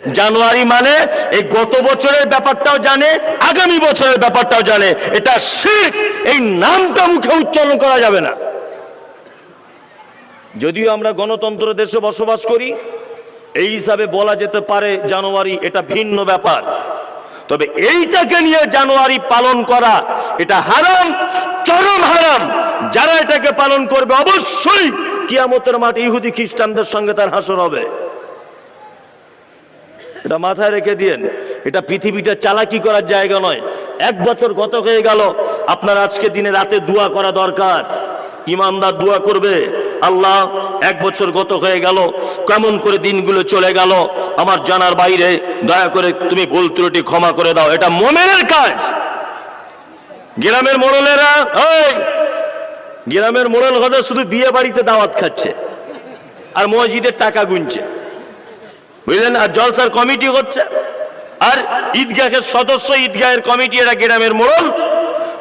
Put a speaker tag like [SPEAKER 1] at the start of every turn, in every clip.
[SPEAKER 1] জানুয়ারি মানে এই গত বছরের ব্যাপারটাও জানে, আগামী বছরের ব্যাপারটাও জানে। এটা শিখ এই নামটা মুখে উচ্চারণ করা যাবে না। যদিও আমরা গণতন্ত্র দেশে বসবাস করি, এই হিসাবে বলা যেতে পারে জানুয়ারি এটা ভিন্ন ব্যাপার। তবে এইটাকে নিয়ে জানুয়ারি পালন করা, এটা হারাম, চরম হারাম। যারা এটাকে পালন করবে, অবশ্যই কিয়ামতের মাঠ ইহুদি খ্রিস্টানদের সঙ্গে তার হাসর হবে। এটা মাথায় রেখে দিয়েন, এটা পৃথিবীটা চালাকি করার জায়গা নয়। এক বছর গত হয়ে গেল? আপনার আজকে দিনে রাতে দোয়া করা দরকার। ইমানদার দোয়া করবে। আল্লাহ, এক বছর গত হয়ে গেল? কেমন করে দিনগুলো চলে গেল? আমার জানার বাইরে দয়া করে তুমি ভুল ত্রুটি ক্ষমা করে দাও। এটা মোমেনের কাজ। গ্রামের মোড়লেরা গ্রামের মোড়ল হতে শুধু বিয়ে বাড়িতে দাওয়াত খাচ্ছে, আর মসজিদের টাকা গুনছে। বুঝলেন আর জলসার কমিটি হচ্ছে। আর ঈদগাহের সদস্য ঈদগাহের কমিটি এরা গ্রামের মোড়ল।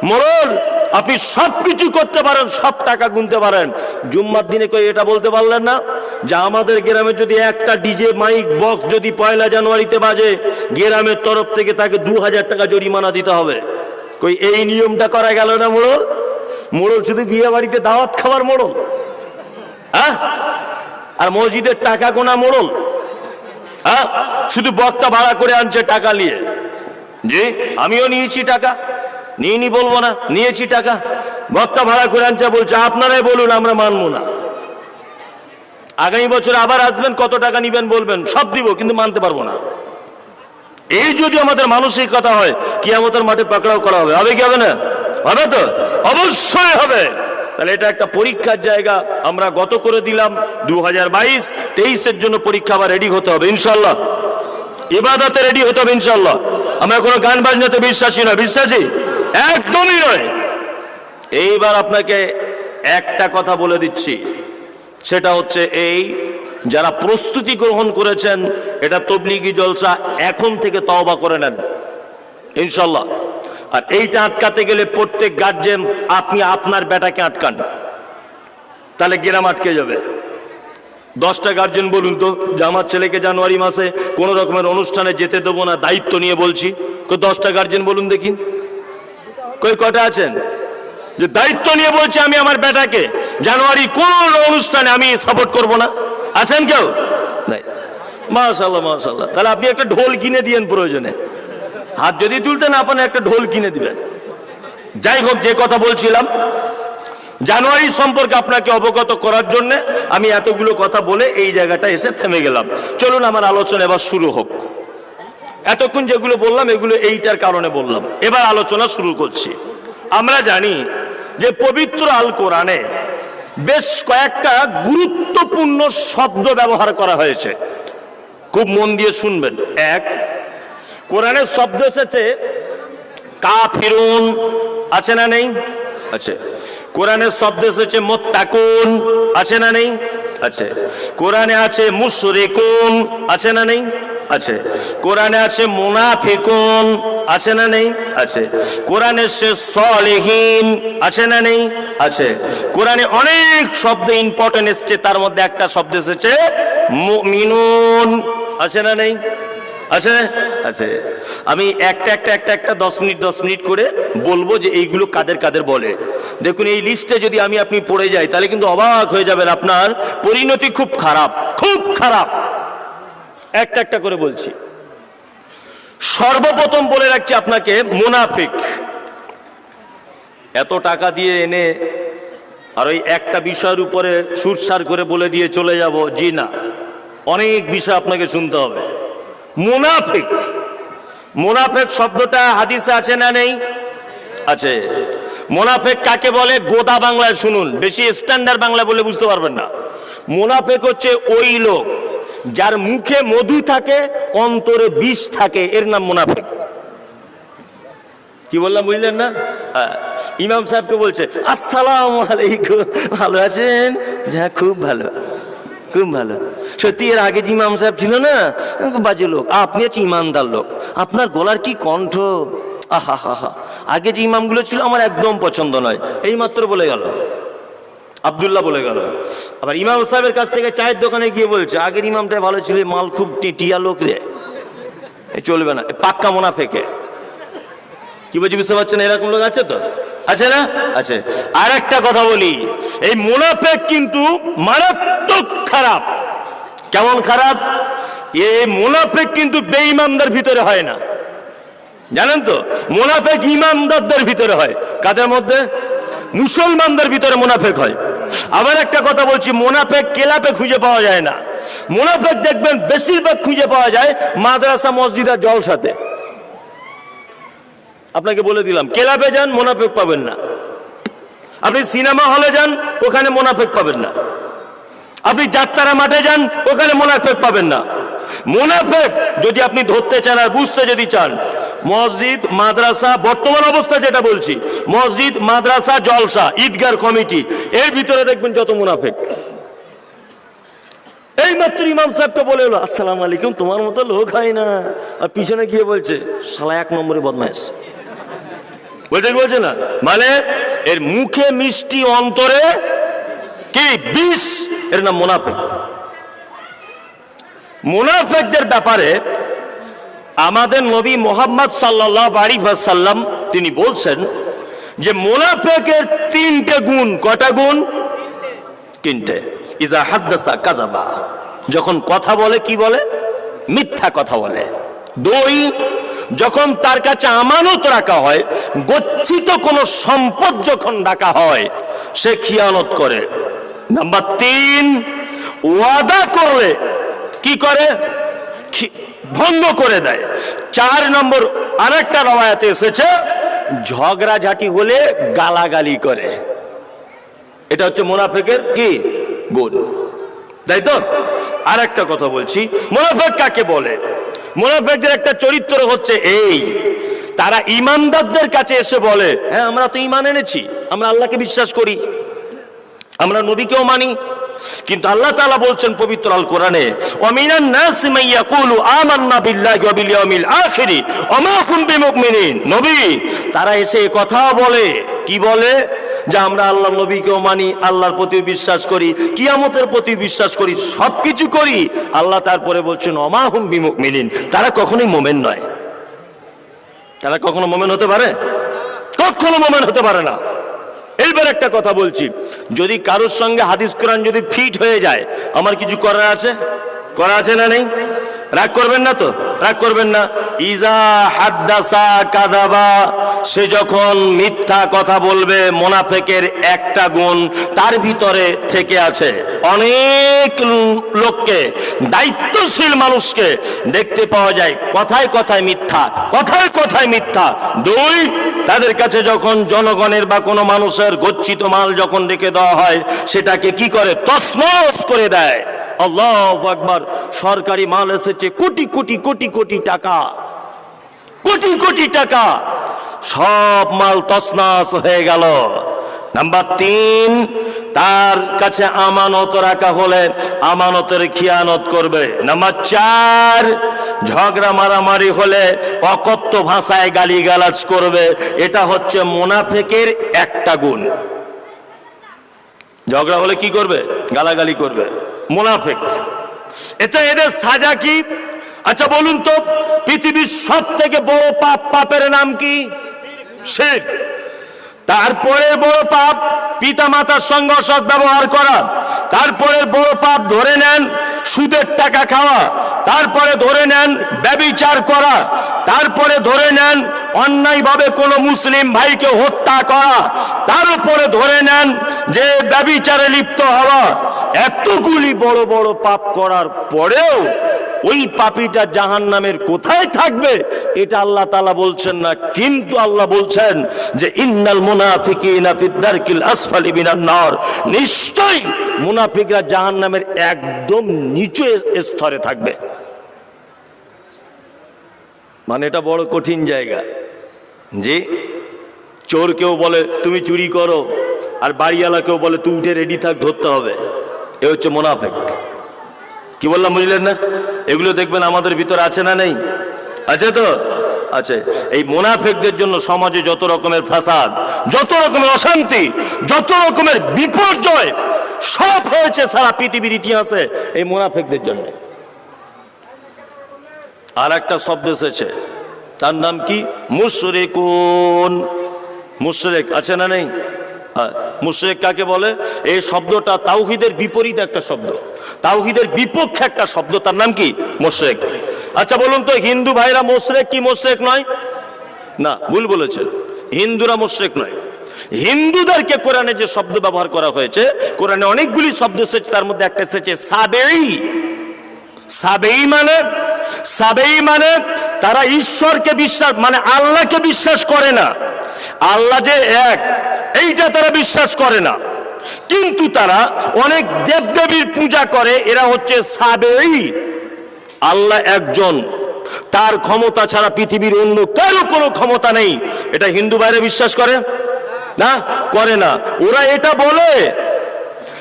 [SPEAKER 1] মোড়ল, আপনি সব কিছু করতে পারেন, সব টাকা গুনতে পারেন। জুম্মার দিনে কই এটা বলতে পারলেন না? যে আমাদের গ্রামে যদি একটা ডিজে মাইক বক্স যদি পয়লা জানুয়ারিতে বাজে, গ্রামের তরফ থেকে তাকে দু হাজার টাকা জরিমানা দিতে হবে। কই এই নিয়মটা করা গেল না মোড়ল? মোড়ল শুধু বিয়ে বাড়িতে দাওয়াত খাওয়ার মোড়ল। হ্যাঁ আর মসজিদের টাকা গোনা মোড়ল। হ্যাঁ? শুধু বক্তা ভাড়া করে আনছে টাকা নিয়ে। জি, আমিও নিয়েছি টাকা। নিয়ে নি বলব না, নিয়েছি টাকা। বক্তা ভাড়া করে আনছে, বলছে, আপনারাই বলুন, আমরা মানবো না। আগামী বছর আবার আসবেন, কত টাকা নিবেন বলবেন, সব দিব, কিন্তু মানতে পারব না। এই যদি আমাদের মানসিকতা হয় কি আমাদের মাঠে পাকড়াও করা হবে। হবে কি হবে না? হবে তো? অবশ্যই হবে। তাহলে এটা একটা পরীক্ষার জায়গা। আমরা গত করে দিলাম দু হাজার বাইশ, তেইশের জন্য পরীক্ষা আবার রেডি হতে হবে ইনশাল্লাহ ইবাদতে রেডি হতে হবে ইনশাল্লাহ আমরা কোনো গান বাজনাতে বিশ্বাসী নয়, বিশ্বাসী? একদমই নয়। এইবার আপনাকে একটা কথা বলে দিচ্ছি। সেটা হচ্ছে এই, যারা প্রস্তুতি গ্রহণ করেছেন, এটা তবলিগি জলসা এখন থেকে তওবা করে নেন। ইনশাল্লাহ আর এইটা আটকাতে গেলে প্রত্যেক গার্জেন আপনি আপনার বেটাকে আটকান। তাহলে গ্রাম আটকে যাবে। দশটা গার্জেন বলুন তো, যে আমার ছেলেকে জানুয়ারি মাসে কোন রকমের অনুষ্ঠানে যেতে দেবো না, দায়িত্ব নিয়ে বলছি। তো দশটা গার্জেন বলুন দেখি। কই কটা আছেন? যে দায়িত্ব নিয়ে বলছি আমি আমার বেটাকে, জানুয়ারি কোন অনুষ্ঠানে আমি সাপোর্ট করব না। আছেন কেউ? নাই। মাশাল্লাহ মাশাল্লাহ তাহলে আপনি একটা ঢোল কিনে দিয়েন প্রয়োজনে। হাত যদি তুলতে না পারেন, একটা ঢোল কিনে দিবেন। যাই হোক, যে কথা বলছিলাম, জানুয়ারি সম্পর্কে আপনাকে অবগত করার জন্য আমি এতগুলো কথা বলে এই জায়গাটা এসে থেমে গেলাম। চলুন, আমার আলোচনা এবার শুরু হোক। এতক্ষণ যেগুলো বললাম, এগুলো এইটার কারণে বললাম। এবার আলোচনা শুরু করছি। আমরা জানি যে পবিত্র আল কোরআনে বেশ কয়েকটা গুরুত্বপূর্ণ শব্দ ব্যবহার করা হয়েছে। খুব মন দিয়ে শুনবেন। এক কোরআনের শব্দ এসেছে, কাফিরুন, আছে না নেই? আছে। কোরআনের শব্দ এসেছে, মোত্তাকুন, আছে না নেই? আছে। কোরআনে আছে, মুশরিকুন, আছে না নেই? আছে। কোরআনে আছে, মুনাফিকুন, আছে না নেই? আছে। কোরআনে সে সলেহীন, আছে না নেই? আছে। কোরআনে অনেক শব্দ ইম্পর্টেন্ট এসছে, তার মধ্যে একটা শব্দ এসেছে মিনুন আছে না নেই? আছে? আছে। আমি একটা একটা একটা একটা দশ মিনিট দশ মিনিট করে বলব যে এইগুলো কাদের কাদের বলে। দেখুন, এই লিস্টে যদি আমি আপনি পড়ে যাই, তাহলে কিন্তু অবাক হয়ে যাবেন আপনার পরিণতি খুব খারাপ খুব খারাপ। একটা একটা করে বলছি। সর্বপ্রথম বলে রাখছি আপনাকে, মুনাফিক। এত টাকা দিয়ে এনে আর ওই একটা বিষয়ের উপরে সুরসার করে বলে দিয়ে চলে যাব, জি না। অনেক বিষয় আপনাকে শুনতে হবে। মুনাফিক। মুনাফেক শব্দটা হাদিসে আছে না নেই? আছে। মোনাফেক কাকে বলে? গোদা বাংলায় শুনুন। বেশি স্ট্যান্ডার্ড বাংলা বলে বুঝতে পারবেন না। মোনাফেক হচ্ছে ওই লোক যার মুখে মধু থাকে, অন্তরে বিষ থাকে। এর নাম মুনাফেক। কি বললাম বুঝলেন না? হ্যাঁ। ইমাম সাহেবকে বলছে, আসসালাম আলাইকুম। ভালো আছেন? যা, খুব ভালো। খুব ভালো। সত্যি, এর আগে যে ইমাম সাহেব ছিল না বাজে লোক। আপনি হচ্ছে ইমানদার লোক। আপনার গলার কি কণ্ঠ? আহা হা হা আগে যে ইমামগুলো ছিল, আমার একদম পছন্দ নয়। এই মাত্র বলে গেল। আবদুল্লাহ বলে গেল। আবার ইমাম সাহেবের কাছ থেকে চায়ের দোকানে গিয়ে বলছে, আগের ইমামটাই ভালো ছিল মাল খুব টিয়া লোক রে। চলবে না। পাক্কা মোনাফেকে। কি বলছি, বুঝতে পারছেন? এরকম লোক আছে তো? আছে না? আছে। আর একটা কথা বলি। এই মুনাফেক কিন্তু মারাত্মক খারাপ। কেমন খারাপ? এই মুনাফেক কিন্তু বেঈমানদের ভিতরে হয় না। জানেন তো? মোনাফেক ইমানদারদের ভিতরে হয়। কাদের মধ্যে? মুসলমানদের ভিতরে মোনাফেক হয়। আবার একটা কথা বলছি, মোনাফেক কেলাপে খুঁজে পাওয়া যায় না। মোনাফেক দেখবেন বেশিরভাগ খুঁজে পাওয়া যায় মাদ্রাসা, মসজিদ আর জলসাতে। আপনাকে বলে দিলাম, ক্লাবে যান, মোনাফেক পাবেন না। আপনি সিনেমা হলে যান, ওখানে মোনাফেক পাবেন না। আপনি যাত্রারা মাঠে যান, ওখানে মোনাফেক পাবেন না। মোনাফেক যদি আপনি ধরতে চান আর বুঝতে যদি চান, মসজিদ, মাদ্রাসা, বর্তমান অবস্থা যেটা বলছি, মসজিদ, মাদ্রাসা, জলসা, ঈদগার কমিটি, এর ভিতরে দেখবেন যত মুনাফেক। এই মাত্র ইমাম সাহেবকে বলে এলো আসসালাম আলাইকুম, তোমার মতো লোক হয় না। আর পিছনে গিয়ে বলছে, শালা এক নম্বরে বদমাইশ। বলছে বলছে না? মানে এর মুখে মিষ্টি অন্তরে কি? বিষ? এর নাম মোনাফেক। মোনাফেকদের ব্যাপারে আমাদের নবী মোহাম্মদ সাল্লাম তিনি বলছেন যে মোনাফেকের তিনটে গুণ কটা গুণ? তিনটে। ইজা হাদ্দাসা কাজাবা যখন কথা বলে, কি বলে? মিথ্যা কথা বলে। দুই, যখন তার কাছে আমানত রাখা হয়, গচ্ছিত কোনো সম্পদ যখন রাখা হয়, সে খিয়ানত করে। নাম্বার তিন, ওয়াদা করলে কি করে? ভঙ্গ করে দেয়। চার নম্বর আরেকটা রবায়াতে এসেছে, ঝগড়াঝাটি হলে গালাগালি করে। এটা হচ্ছে মোনাফেকের কি? গুণ। তাই তো? আর একটা কথা বলছি, মোনাফেক কাকে বলে? মোনাফেকদের একটা চরিত্র হচ্ছে এই, তারা ইমানদারদের কাছে এসে বলে হ্যাঁ আমরা তো ইমান এনেছি, আমরা আল্লাহকে বিশ্বাস করি। আমরা নবীকেও মানি, কিন্তু আল্লাহ তাআলা বলছেন পবিত্র আল কোরআনে নবী, তারা এসে কথা বলে। কি বলে? যে আমরা আল্লাহ নবীকেও মানি, আল্লাহর প্রতি বিশ্বাস করি, কিয়ামতের প্রতি বিশ্বাস করি, সবকিছু করি। আল্লাহ তারপরে বলছেন অমা হুম বিমুমিনিন। তারা কখনোই মোমেন নয়। তারা কখনো মোমেন হতে পারে? কখনো মোমেন হতে পারে না। এইবার একটা কথা বলছি। যদি কারোর সঙ্গে হাদিস কোরআন যদি ফিট হয়ে যায়, আমার কিছু করার আছে? করা আছে না নেই? রাগ করবেন না তো? রাগ করবেন না। ইজা হাদ্দাসা কাদাবা, সে যখন মিথ্যা কথা বলবে, মোনাফেকের একটা গুণ তার ভিতরে থেকে আছে। অনেক লোককে, দায়িত্বশীল মানুষকে দেখতে পাওয়া যায়। কথায় কথায় মিথ্যা, কথায় কথায় মিথ্যা। দুই, তাদের কাছে যখন জনগণের বা কোনো মানুষের গচ্ছিত মাল যখন রেখে দেওয়া হয়, সেটাকে কি করে? তসমস করে দেয়। আল্লাহ একবার সরকারি মাল এসেছে, কোটি কোটি কোটি কোটি টাকা। কোটি কোটি টাকা। সব মাল তসনাস হয়ে গেল। নাম্বার তিন তার কাছে আমানত রাখা হলে আমানতের খিয়ানত করবে। নাম্বার চার, ঝগড়া মারামারি হলে অকথ্য ভাষায় গালিগালাজ করবে। এটা হচ্ছে মোনাফেকের একটা গুণ। ঝগড়া হলে কি করবে? গালাগালি করবে। মোনাফেক। এটা এদের সাজা কি? আচ্ছা বলুন তো, পৃথিবীর সব থেকে বড় পাপ পাপের নাম কি? শিরক তারপরে বড় পাপ পিতা মাতার সঙ্গে ব্যবহার করা। তারপরের বড় পাপ ধরে নেন সুদের টাকা খাওয়া, তারপরে ধরে নেন ব্যবিচার করা, তারপরে ধরে নেন অন্যায়ভাবে কোনো মুসলিম ভাইকে হত্যা করা, তার উপরে ধরে নেন যে ব্যবিচারে লিপ্ত হওয়া। এতগুলি বড় বড় পাপ করার পরেও ওই পাপিটা জাহান নামের কোথায় থাকবে, এটা আল্লাহ তালা বলছেন না, কিন্তু আল্লাহ বলছেন যে ইন্নাল নার। নিশ্চয়ই মুনাফিকরা জাহান নামের একদম নিচু স্তরে থাকবে। মানে এটা বড় কঠিন জায়গা। যে চোর কেউ বলে, তুমি চুরি করো। আর বাড়িওয়ালা কেউ বলে, তুই উঠে রেডি থাক, ধরতে হবে। এ হচ্ছে মোনাফেক। কি বললাম, বুঝলেন না? এগুলো দেখবেন আমাদের ভিতরে আছে না নেই? আছে তো? আছে। এই মোনাফেকদের জন্য সমাজে যত রকমের ফাসাদ যত রকমের অশান্তি, যত রকমের বিপর্যয়, সব হয়েছে সারা পৃথিবীর ইতিহাসে এই মোনাফেকদের জন্য। আর একটা শব্দ এসেছে, তার নাম কি? মুশরেকুন। মুশরেক আছে না নেই? মুশরেক কাকে বলে? এই শব্দটা তাওহিদের বিপরীত একটা শব্দ। তাওহিদের বিপক্ষে একটা শব্দ, তার নাম কি? মোশরেক। আচ্ছা বলুন তো, হিন্দু ভাইরা মোশরেক কি মোশরেক নয়? না, ভুল বলেছেন। হিন্দুরা মোশরেক নয়। হিন্দুদেরকে কোরআনে যে শব্দ ব্যবহার করা হয়েছে, কোরআনে অনেকগুলি শব্দ এসেছে, তার মধ্যে একটা এসেছে সাবেই। সাবেই মানে? সাবেই মানে তারা ঈশ্বরকে বিশ্বাস মানে আল্লাহকে বিশ্বাস করে না। আল্লাহ যে এক, এইটা তারা বিশ্বাস করে না। কিন্তু তারা অনেক দেবদেবীর পূজা করে, এরা হচ্ছে সাবেই। আল্লাহ একজন। তার ক্ষমতা ছাড়া পৃথিবীর অন্য কারও কোনো ক্ষমতা নেই। এটা হিন্দু বাইরে বিশ্বাস করে? না? করে না। ওরা এটা বলে।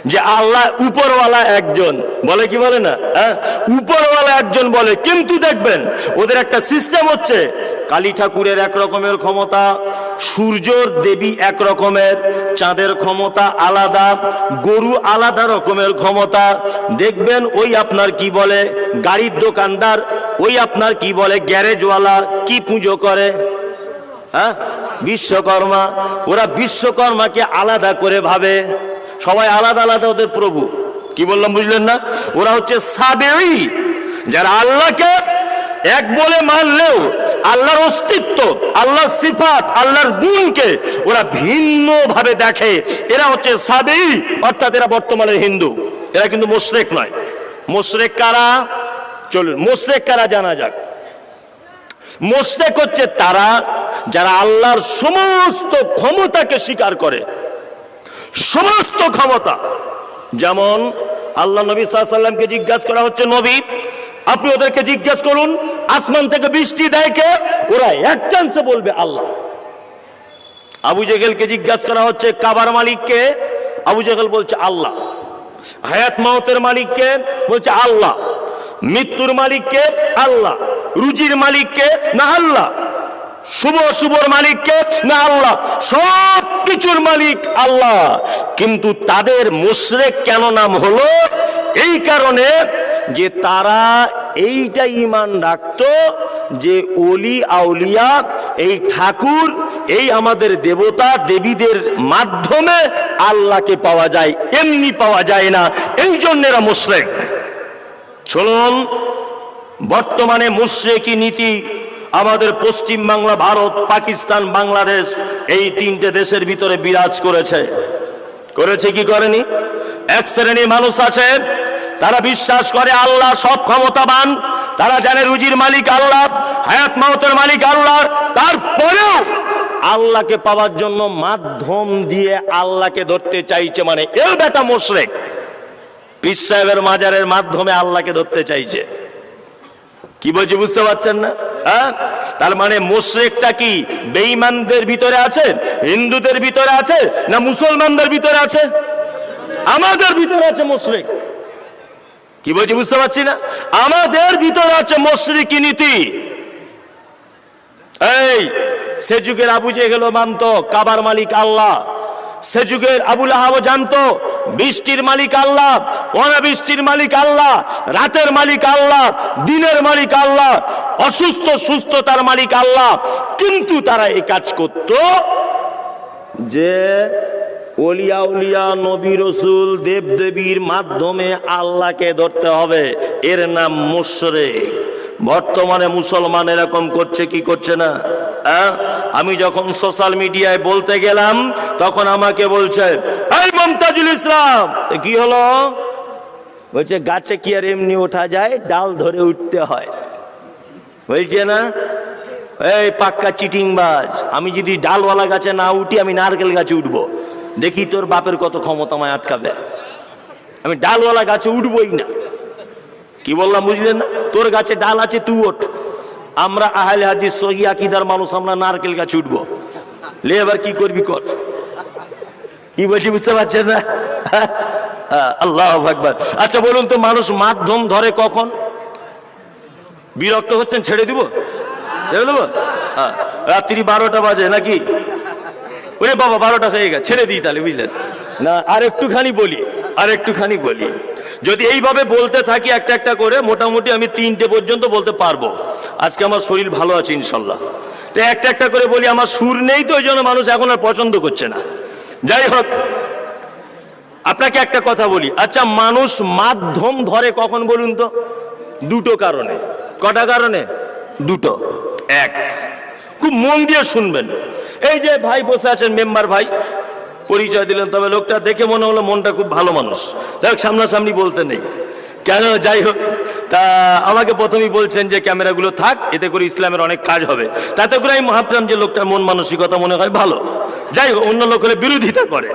[SPEAKER 1] যে আল্লাহ উপরওয়ালা একজন। বলে কি বলে না? হ্যাঁ? উপরওয়ালা একজন বলে, কিন্তু দেখবেন ওদের একটা সিস্টেম হচ্ছে, কালী ঠাকুরের এক রকমের ক্ষমতা, সূর্যর দেবী এক রকমের, চাঁদের ক্ষমতা আলাদা, গরু আলাদা রকমের ক্ষমতা। দেখবেন ওই আপনার কি বলে, গাড়ির দোকানদার, ওই আপনার কি বলে, গ্যারেজওয়ালা কি পুজো করে? হ্যাঁ? বিশ্বকর্মা, ওরা বিশ্বকর্মাকে আলাদা করে ভাবে। সবাই আলাদা আলাদা ওদের প্রভু। কি বললাম বুঝলেন না? ওরা হচ্ছে সাবেই যারা আল্লাহকে এক বলে মানলেও আল্লাহর অস্তিত্ব, আল্লাহর সিফাত, আল্লাহর গুণকে ওরা ভিন্ন ভাবে দেখে। এরা হচ্ছে সাবেই অর্থাৎ এরা বর্তমানে হিন্দু। এরা কিন্তু মোশরেক নয়। মোশরেক কারা? চলুন, মোশরেক কারা জানা যাক। মোশরেক হচ্ছে তারা যারা আল্লাহর সমস্ত ক্ষমতাকে স্বীকার করে। সমস্ত ক্ষমতা। যেমন আল্লাহ নবী সাল্লামকে জিজ্ঞাসা করা হচ্ছে, নবী, আপনি ওদেরকে জিজ্ঞেস করুন, আসমান থেকে বৃষ্টি দেয় কে? ওরা এক চান্সে বলবে, আল্লাহ। আবু জেগেলকে জিজ্ঞাসা করা হচ্ছে, কাবার মালিককে আবু জেগেল বলছে, আল্লাহ। হায়াত মাহতের মালিককে বলছে, আল্লাহ। মৃত্যুর মালিককে আল্লাহ। রুজির মালিককে না, আল্লাহ। শুভ শুভর মালিককে? না আল্লাহ, সব কিছুর মালিক আল্লাহ। কিন্তু তাদের মুশরেক কেন নাম হলো? এই কারণে যে তারা এইটা ইমান রাখতো যে অলি আউলিয়া, এই ঠাকুর, এই আমাদের দেবতা দেবীদের মাধ্যমে আল্লাহকে পাওয়া যায়, এমনি পাওয়া যায় না। এই জন্য এরা মুশরেক। চলুন, বর্তমানে মুশ্রেকি নীতি আমাদের পশ্চিম বাংলা, ভারত, পাকিস্তান, বাংলাদেশ এই তিনটে দেশের ভিতরে বিরাজ করেছে। করেছে কি করেনি? এক শ্রেণি মানুষ আছে, তারা বিশ্বাস করে আল্লাহ সব ক্ষমতাবান, তারা জানে রুজির মালিক আল্লাহ, হায়াত মাহতের মালিক আল্লাহ, তারপরেও আল্লাহকে পাওয়ার জন্য মাধ্যম দিয়ে আল্লাহকে ধরতে চাইছে মানে এর বেটা মোশরেক। পীর সাহেবের মাজারের মাধ্যমে আল্লাহকে ধরতে চাইছে। কি বলছি বুঝতে পারছেন না? হ্যাঁ? তার মানে মোশরেকটা কি বেঈমানদের ভিতরে আছে? হিন্দুদের ভিতরে আছে? না মুসলমানদের ভিতরে আছে? আমাদের ভিতরে আছে মোশরেক। কি বলছি বুঝতে পারছি না? আমাদের ভিতরে আছে মোশরিকি নীতি? এই সে যুগের আবু জেহেল মানত, কাবার মালিক আল্লাহ। সে যুগের আবুল আহাব জানতো, বৃষ্টির মালিক আল্লাহ, অনাবৃষ্টির মালিক আল্লাহ, রাতের মালিক আল্লাহ, দিনের মালিক আল্লাহ, অসুস্থ সুস্থতার মালিক আল্লাহ। কিন্তু তারা এই কাজ করত যে অলিয়া উলিয়া নবী রসুল দেব দেবীর মাধ্যমে আল্লাহকে ধরতে হবে। এর নাম মুশরেক। বর্তমানে মুসলমান এরকম করছে, কি করছে না? আমি যখন সোশ্যাল মিডিয়ায় বলতে গেলাম, তখন আমাকে বলছে, এই মমতাজুল ইসলাম! কি হলো? বলছে, গাছে কি আর এমনি ওঠা যায়? ডাল ধরে উঠতে হয়। বলছে না? এই পাক্কা চিটিংবাজ, আমি যদি ডালওয়ালা গাছে না উঠি, আমি নারকেল গাছে উঠবো। দেখি তোর বাপের কত ক্ষমতা আমায় আটকাবে। আমি ডালওয়ালা গাছে উঠবই না। কি বললাম, বুঝলেন না? তোর গাছে ডাল আছে, তুই ওঠ। আমরা আহলে হাদিস সহি আকিদার মানুষ আমরা নারকেল গাছ উঠবো। লে এবার কি করবি কর। কি বলছি বুঝতে পারছেন না? হ্যাঁ, আল্লাহ আকবার। আচ্ছা বলুন তো মানুষ মাধ্যম ধরে কখন? বিরক্ত হচ্ছেন ছেড়ে দিব? ছেড়ে দেবো? হ্যাঁ, রাত্রি বারোটা বাজে নাকি? ওরে বাবা বারোটা হয়ে গেছে ছেড়ে দিই তাহলে বুঝলেন? না আর একটুখানি বলি আর একটুখানি বলি। যদি এইভাবে বলতে থাকি একটা একটা করে, মোটামুটি আমি তিনটে পর্যন্ত বলতে পারব। আজকে আমার শরীর ভালো আছে ইনশাল্লাহ। তো একটা একটা করে বলি, আমার সুর নেই তো ওই জন্য মানুষ এখন আর পছন্দ করছে না। যাই হোক, আপনাকে একটা কথা বলি। আচ্ছা মানুষ মাধ্যম ধরে কখন বলুন তো? দুটো কারণে। কটা কারণে? দুটো। এক, খুব মন দিয়ে শুনবেন। এই যে ভাই বসে আছেন, মেম্বার ভাই পরিচয় দিলেন, তবে লোকটা দেখে মনে হলো মনটা খুব ভালো মানুষ। যাই হোক সামনাসামনি বলতে নেই। কেন? যাই হোক, তা আমাকে প্রথমেই বলছেন যে ক্যামেরাগুলো থাক, এতে করে ইসলামের অনেক কাজ হবে। তাতে করে আমি ভাবলাম যে লোকটার মন মানসিকতা মনে হয় ভালো। যাই হোক, অন্য লোক হলে বিরোধিতা করে।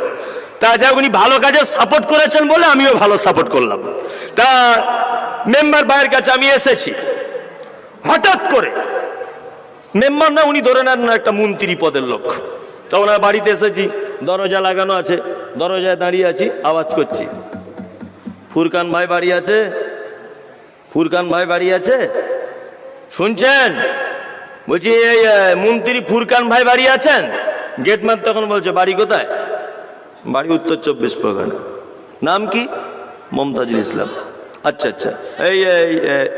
[SPEAKER 1] তা যাই উনি ভালো কাজে সাপোর্ট করেছেন বলে আমিও ভালো সাপোর্ট করলাম। তা মেম্বার ভাইয়ের কাছে আমি এসেছি। হঠাৎ করে মেম্বার না, উনি ধরে নেন একটা মন্ত্রী পদের লোক। তা ওনার বাড়িতে এসেছি। দরজা লাগানো আছে। দরজায় দাঁড়িয়ে আছি আওয়াজ করছি। ফুরকান ভাই বাড়ি আছে? ফুরকান ভাই বাড়ি আছে? শুনছেন? বলছি এই মন্ত্রী ফুরকান ভাই বাড়ি আছেন? গেটম্যান তখন বলছে বাড়ি কোথায়? বাড়ি উত্তর চব্বিশ পরগনা। নাম কি? মমতাজুল ইসলাম। আচ্ছা আচ্ছা। এই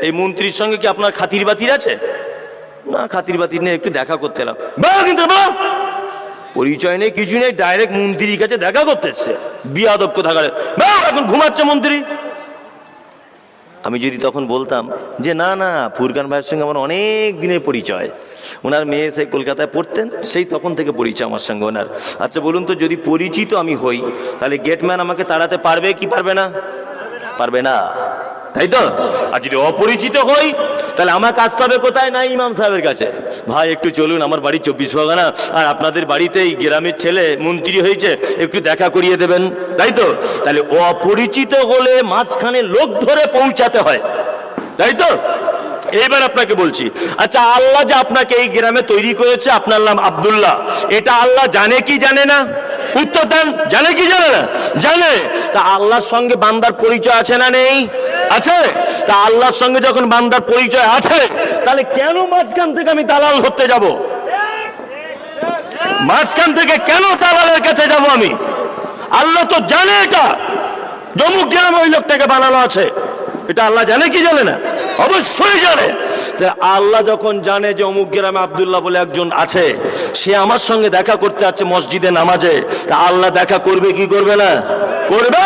[SPEAKER 1] এই, মন্ত্রীর সঙ্গে কি আপনার খাতির বাতির আছে? না খাতির বাতির নিয়ে একটু দেখা করতে এলাম। কিন্তু পরিচয় নেই, কিছু নেই ডাইরেক্ট মন্ত্রীর কাছে দেখা করতে এসছে বিয়াদব কোথাকার। এখন ঘুমাচ্ছে মন্ত্রী। আমি যদি তখন বলতাম যে, না না, ফুরকান ভাইয়ের সঙ্গে আমার অনেক দিনের পরিচয়। ওনার মেয়ে সেই কলকাতায় পড়তেন, সেই তখন থেকে পরিচয় আমার সঙ্গে ওনার। আচ্ছা বলুন তো, যদি পরিচিত আমি হই, তাহলে গেটম্যান আমাকে তাড়াতে পারবে কি পারবে না? পারবে না। তাই তো? আর যদি অপরিচিত হই, তাহলে আমাকে আসতে হবে কোথায়? না, ইমাম সাহেবের কাছে। ভাই, একটু চলুন, আমার বাড়ি চব্বিশ পরগনা। আর আপনাদের বাড়িতেই গ্রামের ছেলে মন্ত্রী হয়েছে, একটু দেখা করিয়ে দেবেন। তাই তো? তাহলে অপরিচিত হলে মাঝখানে লোক ধরে পৌঁছাতে হয়। তাই তো? এবার আপনাকে বলছি আচ্ছা আল্লাহ যে আপনাকে এই গ্রামে তৈরি করেছে, আপনার নাম আবদুল্লাহ। এটা আল্লাহ জানে কি জানে না? উত্তর দেন। জানে কি জানে না? জানে। তা আল্লাহর সঙ্গে বান্দার পরিচয় আছে না নেই? আছে? তা আল্লাহর সঙ্গে যখন বান্দার পরিচয় আছে, তাহলে কেন মাঝখান থেকে আমি দালাল হতে যাব? মাঝখান থেকে কেন দালালের কাছে যাব আমি? আল্লাহ তো জানে এটা। জমুক গ্রামে ওই লোকটাকে বানানো আছে। এটা আল্লাহ জানে কি জানে না? অবশ্যই জানে। আল্লাহ যখন জানে যে অমুক গ্রামে আবদুল্লাহ বলে একজন আছে, সে আমার সঙ্গে দেখা করতে আছে মসজিদে নামাজে। তা আল্লাহ দেখা করবে, কি করবে না? করবে।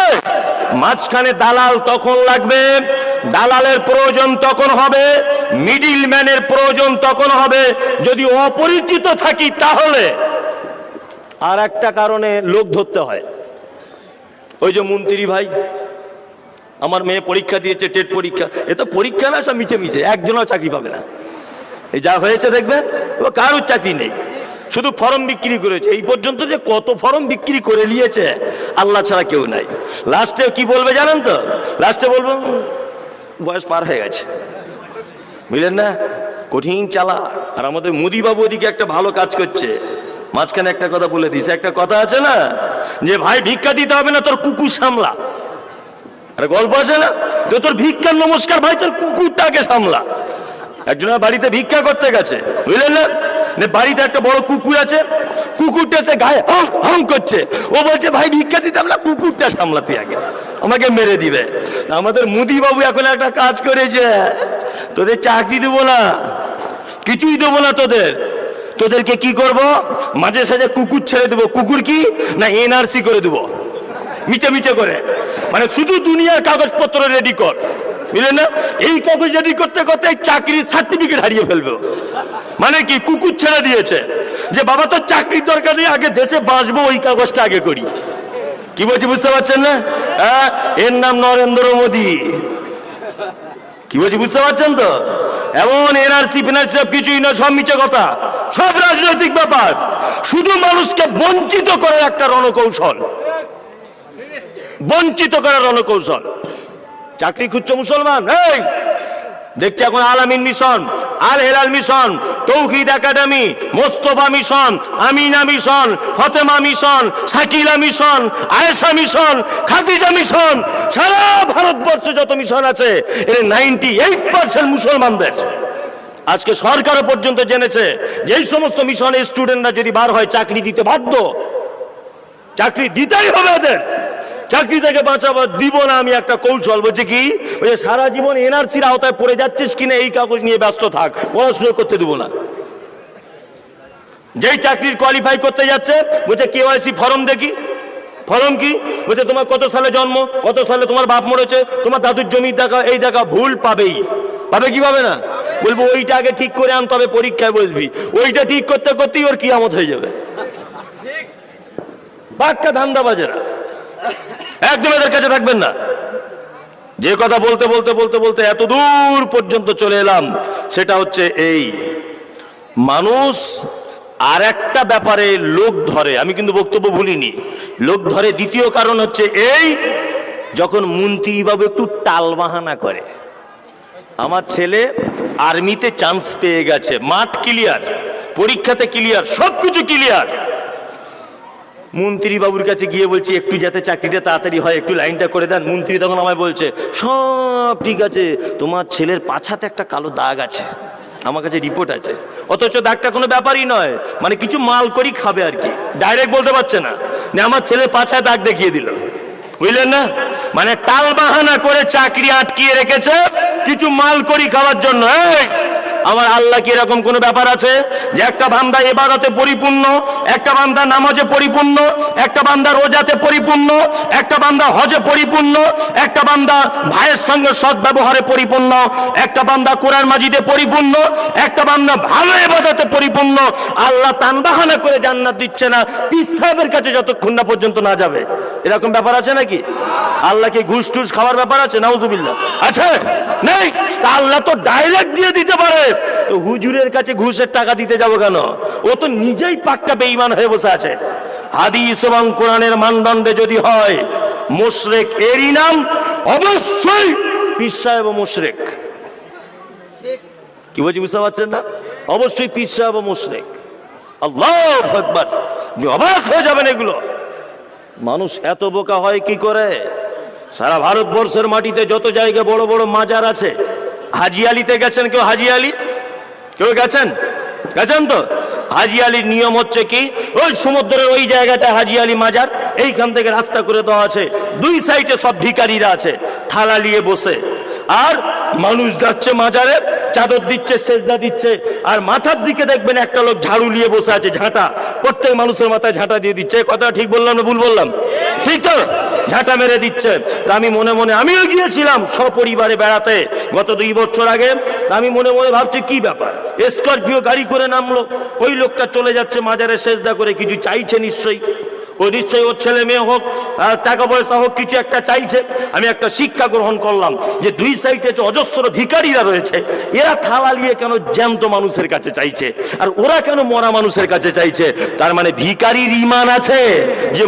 [SPEAKER 1] মাঝখানে দালাল তখন লাগবে, দালালের প্রয়োজন তখন হবে মিডিল ম্যানের প্রয়োজন তখন হবে। যদি অপরিচিত থাকি তাহলে আর একটা কারণে লোক ধরতে হয়। ওই যে মন্ত্রী ভাই আমার মেয়ে পরীক্ষা দিয়েছে, টেট পরীক্ষা। এ তো পরীক্ষা না, সব মিছে মিছে। একজনও চাকরি পাবে না। এই যা হয়েছে দেখবেন, ও কারোর চাকরি নেই। শুধু ফর্ম বিক্রি করেছে। এই পর্যন্ত যে কত ফর্ম বিক্রি করে নিয়েছে, আল্লাহ ছাড়া কেউ নাই। লাস্টে কি বলবে জানেন তো? লাস্টে বলব বয়স পার হয়ে গেছে। বুঝলেন না? কঠিন চালা। আর আমাদের মোদিবাবু ওদিকে একটা ভালো কাজ করছে। মাঝখানে একটা কথা বলে দিছে একটা কথা আছে না? যে, ভাই, ভিক্ষা দিতে হবে না, তোর কুকুর সামলা। একটা গল্প আছে না? তো তোর ভিক্ষার নমস্কার ভাই তোর কুকুরটাকে সামলা। একজনের বাড়িতে ভিক্ষা করতে গেছে, বুঝলেন না? বাড়িতে একটা বড় কুকুর আছে, কুকুরটা এসে গায়ে হং হং করছে। ও বলছে, ভাই, ভিক্ষা দিতাম না কুকুরটা সামলাতে আগে। আমাকে মেরে দিবে। আমাদের মুদি বাবু এখন একটা কাজ করেছে। তোদের চাকরি দেবো না, কিছুই দেবো না তোদের। তোদেরকে কি করব? মাঝে সাঝে কুকুর ছেড়ে দেবো। কুকুর কি? না, এনআরসি করে দেবো। মিচে মিচে করে। মানে শুধু দুনিয়ার কাগজপত্র রেডি কর। বুঝলেন না? এই কাগজ রেডি করতে করতে চাকরির সার্টিফিকেট হারিয়ে ফেলবে মানে কি? কুকুর ছেড়ে দিয়েছে যে, বাবা তো চাকরির দরকার নেই, আগে দেশে বাঁচবো, ওই কাগজটা আগে করি। কি বলছি, বুঝতে পারছেন না? হ্যাঁ? এর নাম নরেন্দ্র মোদী। কি বলছি, বুঝতে পারছেন তো? এমন এনআরসি ফেনার্সি সব কিছুই না, সব মিছে কথা। সব রাজনৈতিক ব্যাপার। শুধু মানুষকে বঞ্চিত করার একটা রণকৌশল। বঞ্চিত করার রণকৌশল। চাকরি খুঁজছো মুসলমান? এই! দেখছি এখন Alamin mission, Al Helal mission, Tauhid academy, Mostafa mission, Amina mission, Fatema mission, Shakila mission, Ayesha mission, Khadija mission, সারা ভারতবর্ষে যত মিশন আছে, এর নাইনটি এইট পার্সেন্ট মুসলমানদের। আজকে সরকারও পর্যন্ত জেনেছে যে সমস্ত মিশনের স্টুডেন্টরা যদি বার হয়, চাকরি দিতে বাধ্য। চাকরি দিতেই হবে এদের চাকরি থেকে বাঁচাবার দিব না আমি একটা কৌশল। বলছে কি? ওই যে সারা জীবন এনআরসির আওতায় পড়ে যাচ্ছিস কিনা এই কাগজ নিয়ে ব্যস্ত থাক, পড়াশুনো করতে দেবো না। যেই চাকরির কোয়ালিফাই করতে যাচ্ছে, বলছে কেওয়াইসি ফর্ম দেখি। ফর্ম কি? বলছে, তোমার কত সালে জন্ম, কত সালে তোমার বাপ মরেছে, তোমার দাদুর জমি দেখা, এই দেখা ভুল পাবেই। পাবে কি পাবে না? বলব, ওইটা আগে ঠিক করে আন, তবে পরীক্ষায় বসবি। ওইটা ঠিক করতে করতেই ওর কিয়ামত হয়ে যাবে। বাক্কা ধান্দা বাজেরা একদম এদের কাছে থাকবেন না। যে কথা বলতে বলতে বলতে বলতে এত দূর পর্যন্ত চলে এলাম, সেটা হচ্ছে এই, মানুষ আর একটা ব্যাপারে লোক ধরে, আমি কিন্তু বক্তব্য ভুলিনি। লোক ধরে দ্বিতীয় কারণ হচ্ছে এই, যখন মন্ত্রীবাবু একটু টালবাহানা করে, আমার ছেলে আর্মিতে চান্স পেয়ে গেছে, মাঠ ক্লিয়ার পরীক্ষাতে ক্লিয়ার সব কিছু ক্লিয়ার মন্ত্রী বাবুর কাছে গিয়ে বলছি, একটু যাতে চাকরিটা তাড়াতাড়ি হয়, একটু লাইনটা করে দেন। মন্ত্রী তখন আমায় বলছে, সব ঠিক আছে, তোমার ছেলের পাছাতে একটা কালো দাগ আছে, আমার কাছে রিপোর্ট আছে। অথচ দাগটা কোনো ব্যাপারই নয় মানে কিছু মাল করি খাবে আর কি, ডাইরেক্ট বলতে পারছে না। না আমার ছেলের পাছায় দাগ দেখিয়ে দিল। বুঝলেন না? মানে টাল বাহানা করে চাকরি আটকিয়ে রেখেছে, কিছু মাল করি খাওয়ার জন্য আমার আল্লাহ কি এরকম কোনো ব্যাপার আছে? যে একটা বান্দা এবাদতে পরিপূর্ণ, একটা বান্দা নামাজে পরিপূর্ণ, একটা বান্দা রোজাতে পরিপূর্ণ, একটা বান্দা হজে পরিপূর্ণ, একটা বান্দা ভাইয়ের সঙ্গে সৎ ব্যবহারে পরিপূর্ণ, একটা বান্দা কোরআন মাজিদে পরিপূর্ণ, একটা বান্দা ভালো এবাদতে পরিপূর্ণ। আল্লাহ তানবাহানা করে জান্নাত দিচ্ছে না পীর সাহেবের কাছে যতক্ষণ না পর্যন্ত না যাবে। এরকম ব্যাপার আছে নাকি? আল্লাহকে ঘুষ টুস খাওয়ার ব্যাপার আছে? নাউজুবিল্লাহ। আছে? নেই? তা আল্লাহ তো ডাইরেক্ট দিয়ে দিতে পারে। তো হুজুরের কাছে ঘুষের টাকা দিতে যাব কেন? ও তো নিজেই পাক্কা বেঈমান হয়ে বসে আছে। হাদিস এবং কোরআনের মানদণ্ডে যদি হয়, মুশরেক এরই নাম অবশ্যই পিসা এবং মুশরেক। কি বলছি, বুঝতে পারছেন না? অবশ্যই পিসা এবং মুশরেক। আল্লাহ আপনি অবাক হয়ে যাবেন এগুলো। মানুষ এত বোকা হয় কি করে? সারা ভারতবর্ষের মাটিতে যত জায়গায় বড় বড় মাজার আছে, হাজি আলিতে গেছেন কেউ হাজি আলি? কেউ গেছেন? গেছেন তো? হাজি আলির নিয়ম হচ্ছে কি? ওই সমুদ্রের ওই জায়গাটা হাজি আলী মাজার, এইখান থেকে রাস্তা করে দেওয়া আছে। দুই সাইডে সব ভিকারিরা আছে, থালা নিয়ে বসে। আর মানুষ যাচ্ছে মাজারে, চাদর দিচ্ছে, সেজদা দিচ্ছে, আর মাথার দিকে দেখবেন একটা লোক ঝাড়ু নিয়ে বসে আছে, ঝাঁটা। প্রত্যেক মানুষের মাথায় ঝাঁটা দিয়ে দিচ্ছে। কথা ঠিক বললাম না ভুল বললাম? ঠিক ঝাঁটা মেরে দিচ্ছে। তা আমি মনে মনে, আমিও গিয়েছিলাম সপরিবারে বেড়াতে গত দুই বছর আগে। আমি মনে মনে ভাবছি, কি ব্যাপার? স্করপিও গাড়ি করে নামলো। ওই লোকটা চলে যাচ্ছে মাজারে সেজদা করে, কিছু চাইছে নিশ্চয়ই। ও নিশ্চয়ই ওর ছেলে মেয়ে হোক টাকা পয়সা হোক, কিছু একটা চাইছে। আমি একটা শিক্ষা গ্রহণ করলাম যে দুই সাইডে যে অজস্র ভিকারীরা রয়েছে, এরা থালা নিয়ে কেন জ্যান্ত মানুষের কাছে চাইছে? আর ওরা কেন মরা মানুষের কাছে চাইছে? তার মানে ভিকারির ইমান আছে যে